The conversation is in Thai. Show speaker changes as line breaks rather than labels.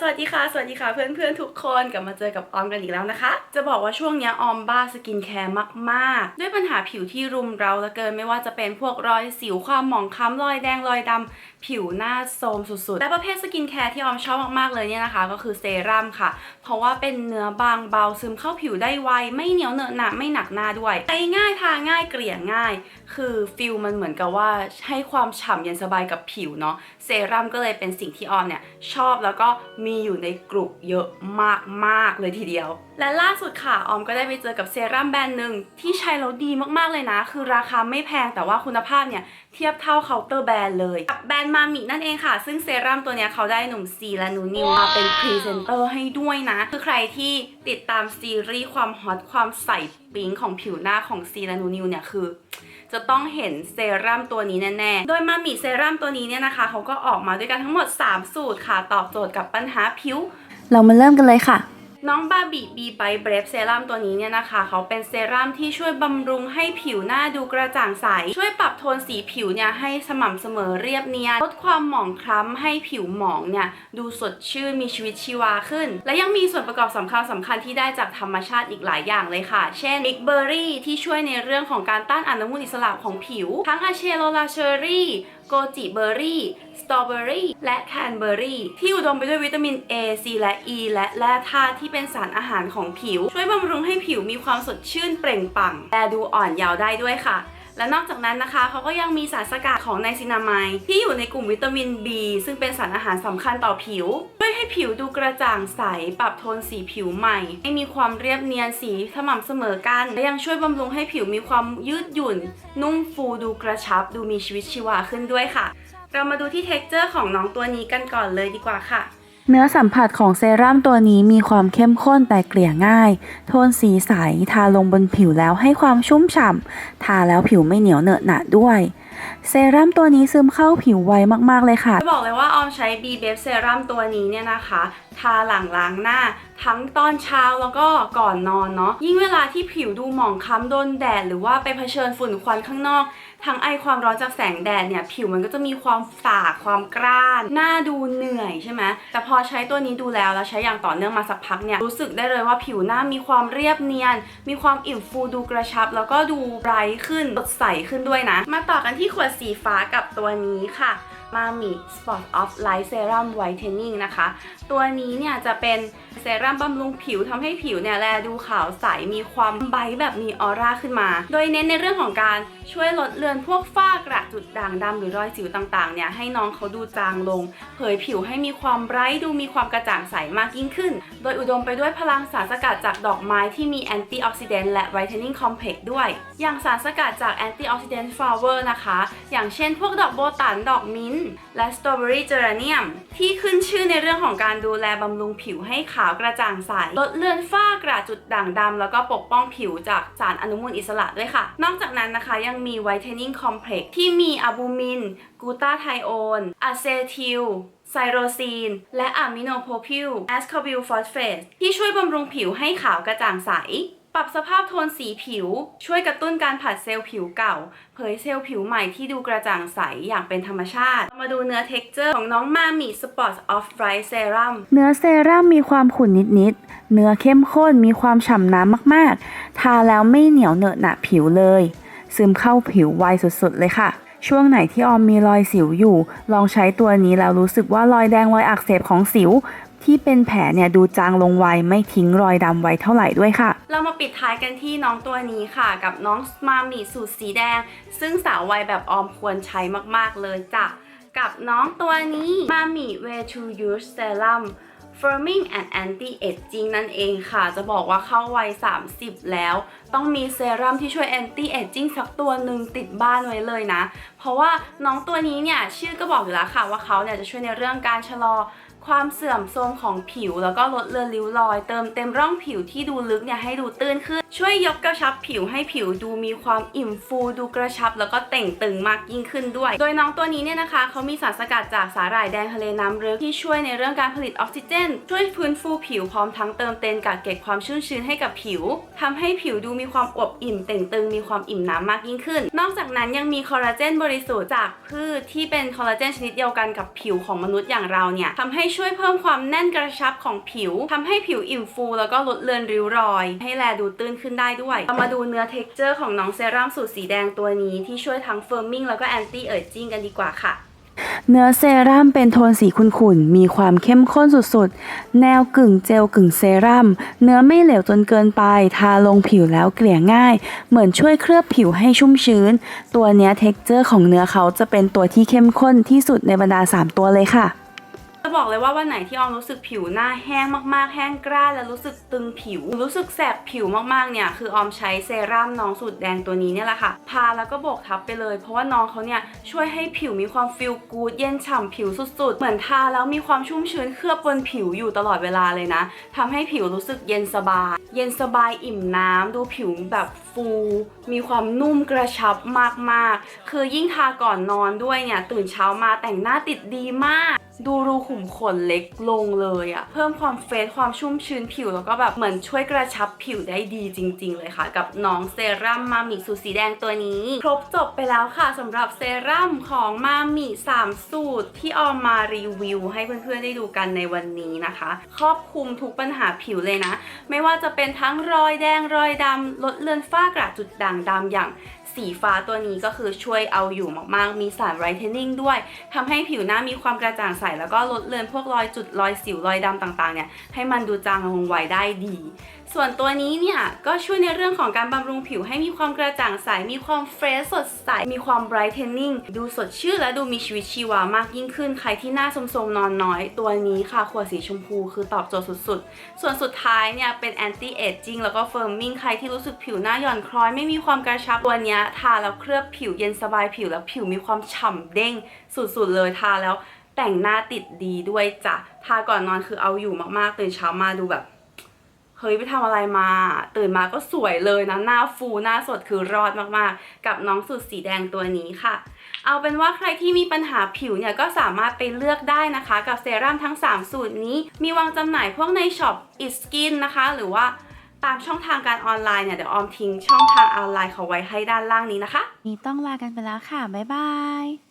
สวัสดีค่ะ สวัสดีค่ะเพื่อนๆทุกคนกลับมาเจอกับออมกันอีกแล้วนะคะ จะบอกว่าช่วงนี้ออมบ้าสกินแคร์มากๆ ด้วยปัญหาผิวที่รุมเราเหลือเกินไม่ว่าจะเป็นพวกรอยสิวความหมองคล้ำรอยแดงรอยดำผิวหน้าโทรมสุดๆ และประเภทสกินแคร์ที่ออมชอบมากๆเลยเนี่ยนะคะ ก็คือเซรั่มค่ะ เพราะว่าเป็นเนื้อบางเบาซึมเข้าผิวได้ไวไม่เหนียวเหนอะหนะไม่หนักหน้าด้วยใช้ง่ายทาง่ายเกลี่ยง่าย คือฟิลมันเหมือนกับว่าให้ความฉ่ำเย็นสบายกับผิวเนาะเซรั่มก็เลยเป็นสิ่งที่ออมเนี่ยชอบแล้วก็มมีอยู่ในกลุ่มเยอะมากๆเลยทีเดียว และล่าสุดค่ะออมก็ได้ไปเจอกับเซรั่มแบรนด์หนึ่งที่ใช้แล้วดีมากๆเลยนะ คือราคาไม่แพงแต่ว่าคุณภาพเนี่ยเทียบเท่าเคาน์เตอร์แบรนด์เลยกับแบรนด์มามินั่นเองค่ะ ซึ่งเซรั่มตัวเนี้ยเขาได้หนุ่มซีและหนูนิวมาเป็นพรีเซนเตอร์ให้ด้วยนะ คือใครที่ติดตามซีรีส์ความฮอตความใสปิ๊งของผิวหน้าของซีและหนูนิวเนี่ยคือ จะต้องเห็นเซรั่มตัวนี้แน่ๆ โดยมามิเซรั่มตัวนี้เนี่ยนะคะเขาก็ออกมาด้วยกันทั้งหมด 3 สูตรค่ะ ตอบโจทย์กับปัญหาผิว
เรามาเริ่มกันเลยค่ะ
น้องบาบีบีไบเบรฟเซรั่มตัวนี้เนี่ยนะคะ เขาเป็นเซรั่มที่ช่วยบำรุงให้ผิวหน้าดูกระจ่างใส ช่วยปรับโทนสีผิวเนี่ยให้สม่ำเสมอเรียบเนียนลดความหมองคล้ำให้ผิวหมองเนี่ยดูสดชื่นมีชีวิตชีวาขึ้น และยังมีส่วนประกอบสำคัญสำคัญที่ได้จากธรรมชาติอีกหลายอย่างเลยค่ะ เช่นมิกเบอร์รี่ที่ช่วยในเรื่องของการต้านอนุมูลอิสระของผิว ทั้งอะเชโลลาเชอรี่โกจิเบอร์รี่ สตรอเบอรี่ และแคนเบอร์รี่ ที่อุดมไปด้วยวิตามิน A C และ E และแร่ธาตุที่เป็นสารอาหารของผิว ช่วยบำรุงให้ผิวมีความสดชื่นเปล่งปลั่งและดูอ่อนเยาว์ได้ด้วยค่ะและนอกจากนั้นนะคะเขาก็ยังมีสารสกัดของไนซินามายที่อยู่ในกลุ่มวิตามิน B ซึ่งเป็นสารอาหารสำคัญต่อผิวช่วยให้ผิวดูกระจ่างใส ปรับโทนสีผิวใหม่ ให้มีความเรียบเนียนสีสม่ำเสมอกัน และยังช่วยบำรุงให้ผิวมีความยืดหยุ่น นุ่มฟูดูกระชับ ดูมีชีวิตชีวาขึ้นด้วยค่ะ เรามาดูที่เท็กเจอร์ของน้องตัวนี้กันก่อนเลยดีกว่าค่ะ
เนื้อสัมผัสของเซรั่มตัวนี้มีความเข้มข้นแต่เกลี่ยง่าย โทนสีใส ทาลงบนผิวแล้วให้ความชุ่มฉ่ำ ทาแล้วผิวไม่เหนียวเหนอะหนะด้วย เซรั่มตัวนี้ซึมเข้าผิวไวมากๆเลยค่ะ
จะบอกเลยว่าออมใช้ B b e f Serum ตัวนี้เนี่ยนะคะ ทาหลังล้างหน้าทั้งตอนเช้าแล้วก็ก่อนนอนเนาะยิ่งเวลาที่ผิวดูหมองคล้ำโดนแดดหรือว่าไปเผชิญฝุ่นควันข้างนอก ทั้งไอความร้อนจากแสงแดดเนี่ย ผิวมันก็จะมีความสากความกร้าน หน้าดูเหนื่อยใช่ไหมแต่พอใช้ตัวนี้ดูแล้วแล้วใช้อย่างต่อเนื่องมาสักพักเนี่ยรู้สึกได้เลยว่าผิวหน้ามีความเรียบเนียน มีความอิ่มฟูดูกระชับ แล้วก็ดูไบรท์ขึ้นสดใสขึ้นด้วยนะ มาต่อกันที่ขวดสีฟ้ากับตัวนี้ค่ะ มามิ Spot of Light Serum Whitening นะคะ ตัวนี้เนี่ยจะเป็นเซรั่มบำรุงผิวทำให้ผิวเนี่ยแลดูขาวใส มีความไบรท์แบบมีออร่าขึ้นมา โดยเน้นในเรื่องของการช่วยลดเลือนพวกฝ้ากระจุดด่างดำหรือรอยสิวต่างๆเนี่ยให้น้องเขาดูจางลง เผยผิวให้มีความไบรท์ดูมีความกระจ่างใสมากยิ่งขึ้น โดยอุดมไปด้วยพลังสารสกัดจากดอกไม้ที่มีแอนตี้ออกซิแดนต์และไวท์เทนนิ่งคอมเพล็กซ์ด้วย อย่างสารสกัดจากแอนตี้ออกซิแดนต์ฟลาวเวอร์นะคะ อย่างเช่นพวกดอกโบตัน ดอกมิ้นท์และสตรอเบอรี่เจอราเนียมที่ขึ้นชื่อในเรื่องของการดูแลบำรุงผิวให้ขาวกระจ่างใส ลดเลือนฝ้ากระจุดด่างดำแล้วก็ปกป้องผิวจากสารอนุมูลอิสระด้วยค่ะ นอกจากนั้นนะคะยังมีไวท์เทนนิ่งคอมเพล็กซ์ที่มีอะบูมิน กูตาไทโอนอะเซทิลไซโรซีน และอะมิโนโพพิลแอสคอบิลฟอสเฟตที่ช่วยบำรุงผิวให้ขาวกระจ่างใส ปรับสภาพโทนสีผิว ช่วยกระตุ้นการผัดเซลล์ผิวเก่า เผยเซลล์ผิวใหม่ที่ดูกระจ่างใสอย่างเป็นธรรมชาติ มาดูเนื้อเท็กเจอร์ของน้องมามิสปอร์ตออฟไรท์เซรั่ม
เนื้อเซรั่มมีความขุ่นนิดๆ เนื้อเข้มข้นมีความฉ่ำน้ำมากๆ ทาแล้วไม่เหนียวเหนอะหนะผิวเลย ซึมเข้าผิวไวสุดๆเลยค่ะ ช่วงไหนที่ออมมีรอยสิวอยู่ ลองใช้ตัวนี้แล้วรู้สึกว่ารอยแดงรอยอักเสบของสิว ที่เป็นแผลเนี่ยดูจางลงไวไม่ทิ้งรอยดำไว้เท่าไหร่ด้วยค่ะ
เรามาปิดท้ายกันที่น้องตัวนี้ค่ะ กับน้องมามิสูตรสีแดง ซึ่งสาววัยแบบออมควรใช้มากๆเลยจ้ะกับน้องตัวนี้มามิ Way to Use Serum Firming and Anti Aging นั่นเองค่ะ จะบอกว่าเข้าวัย 30 แล้ว ต้องมีเซรั่มที่ช่วย Anti Aging สักตัวหนึ่งติดบ้านไว้เลยนะ เพราะว่าน้องตัวนี้เนี่ย ชื่อก็บอกอยู่แล้วค่ะว่าเขาเนี่ยจะช่วยในเรื่องการชะลอ ความเสื่อมโทรมของผิว แล้วก็ลดเลือนริ้วรอย เติมเต็มร่องผิวที่ดูลึกเนี่ยให้ดูตื้นขึ้น ช่วยยกกระชับผิวให้ผิวดูมีความอิ่มฟูดูกระชับ แล้วก็เต่งตึงมากยิ่งขึ้นด้วย โดยน้องตัวนี้เนี่ยนะคะเขามีสารสกัดจากสาหร่ายแดงทะเลน้ำลึกที่ช่วยในเรื่องการผลิตออกซิเจน ช่วยฟื้นฟูผิวพร้อมทั้งเติมเต็มกักเก็บความชุ่มชื้นให้กับผิวทำให้ผิวดูมีความอบอิ่มเต่งตึงมีความอิ่มน้ำมากยิ่งขึ้น นอกจากนั้นยังมีคอลลาเจนบริสุทธิ์จากพืชที่เป็นคอลลาเจนชนิดเดียวกันกับผิวของมนุษย์อย่างเราเนี่ยทำให้ช่วยเพิ่มความแน่นกระชับของผิวทำให้ผิวอิ่มฟู แล้วก็ลดเลือนริ้วรอย ให้แลดูตื้นขึ้นได้ด้วยเรามาดูเนื้อเท็กเจอร์ของน้องเซรั่มสูตรสีแดงตัวนี้ที่ช่วยทั้งเฟิร์มมิ่งแล้วก็แอนตี้เอจจิ้งกันดีกว่าค่ะ
เนื้อเซรั่มเป็นโทนสีขุ่นๆ มีความเข้มข้นสุดๆ แนวกึ่งเจลกึ่งเซรั่ม เนื้อไม่เหลวจนเกินไป ทาลงผิวแล้วเกลี่ยง่าย เหมือนช่วยเคลือบผิวให้ชุ่มชื้น ตัวเนี้ยเท็กเจอร์ของเนื้อเขาจะเป็นตัวที่เข้มข้นที่สุดในบรรดา 3 ตัวเลยค่ะ
จะบอกเลยว่าวันไหนที่ออมรู้สึกผิวหน้าแห้งมากๆ แห้งกร้านและรู้สึกตึงผิว รู้สึกแสบผิวมากๆ เนี่ย คือออมใช้เซรั่มน้องสูตรแดงตัวนี้เนี่ยแหละค่ะทาแล้วก็โบกทับไปเลย เพราะว่าน้องเขาเนี่ยช่วยให้ผิวมีความฟิลกูดเย็นฉ่ำผิวสุดๆ เหมือนทาแล้วมีความชุ่มชื้นเคลือบบนผิวอยู่ตลอดเวลาเลยนะทำให้ผิวรู้สึกเย็นสบาย เย็นสบายอิ่มน้ำดูผิวแบบฟู มีความนุ่มกระชับมากๆ คือยิ่งทาก่อนนอนด้วยเนี่ยตื่นเช้ามาแต่งหน้าติดดีมาก ดูรูขุมขนเล็กลงเลยอะเพิ่มความเฟซความชุ่มชื้นผิวแล้วก็แบบเหมือนช่วยกระชับผิวได้ดีจริง ๆ เลยค่ะ กับน้องเซรั่มมามิสูตรสีแดงตัวนี้ ครบจบไปแล้วค่ะสำหรับเซรั่มของมามิ3สูตร ที่ออมมารีวิว ให้เพื่อนๆได้ดูกันในวันนี้นะคะ ครอบคลุมทุกปัญหาผิวเลยนะ ไม่ว่าจะเป็นทั้งรอยแดงรอยดำลดเลือนฝ้ากระจุดด่างดำอย่างสีฟ้าตัวนี้ก็คือช่วยเอาอยู่มากๆ มีสารไรเทนนิ่งด้วยทำให้ผิวหน้ามีความกระจ่างใส แล้วก็ลดเลือนพวกรอยจุดรอยสิวรอยดำต่างๆเนี่ยให้มันดูจางลงไวได้ดี ส่วนตัวนี้เนี่ยก็ช่วยในเรื่องของการบำรุงผิวให้มีความกระจ่างใส มีความเฟรชสดใส มีความไบรท์เทนนิ่ง ดูสดชื่นและดูมีชีวิตชีวามากยิ่งขึ้น ใครที่หน้าสมๆนอนน้อย ตัวนี้ค่ะขวดสีชมพูคือตอบโจทย์สุดๆ ส่วนสุดท้ายเนี่ยเป็น anti aging แล้วก็ firming ใครที่รู้สึกผิวหน้าหย่อนคล้อยไม่มีความกระชับ ตัวเนี้ยทาแล้วเคลือบผิวเย็นสบายผิวแล้วผิวมีความฉ่ำเด้งสุดๆเลยทาแล้วแต่งหน้าติดดีด้วยจ้ะทาก่อนนอนคือเอาอยู่มากๆ ตื่นเช้ามาดูแบบเฮ้ยไปทำอะไรมา ตื่นมาก็สวยเลยนะหน้าฟูหน้าสดคือรอดมากๆ กับน้องสูตรสีแดงตัวนี้ค่ะ เอาเป็นว่าใครที่มีปัญหาผิวเนี่ยก็สามารถไปเลือกได้นะคะ กับเซรั่มทั้ง 3 สูตรนี้ มีวางจำหน่ายพวกในช็อป i skin นะคะ หรือว่า ตามช่องทางการออนไลน์เนี่ยเดี๋ยวออมทิ้งช่องทางออนไลน์เขาไว้ให้ด้านล่างนี้นะคะ
นี่ต้องลากันไปแล้วค่ะ บ๊ายบาย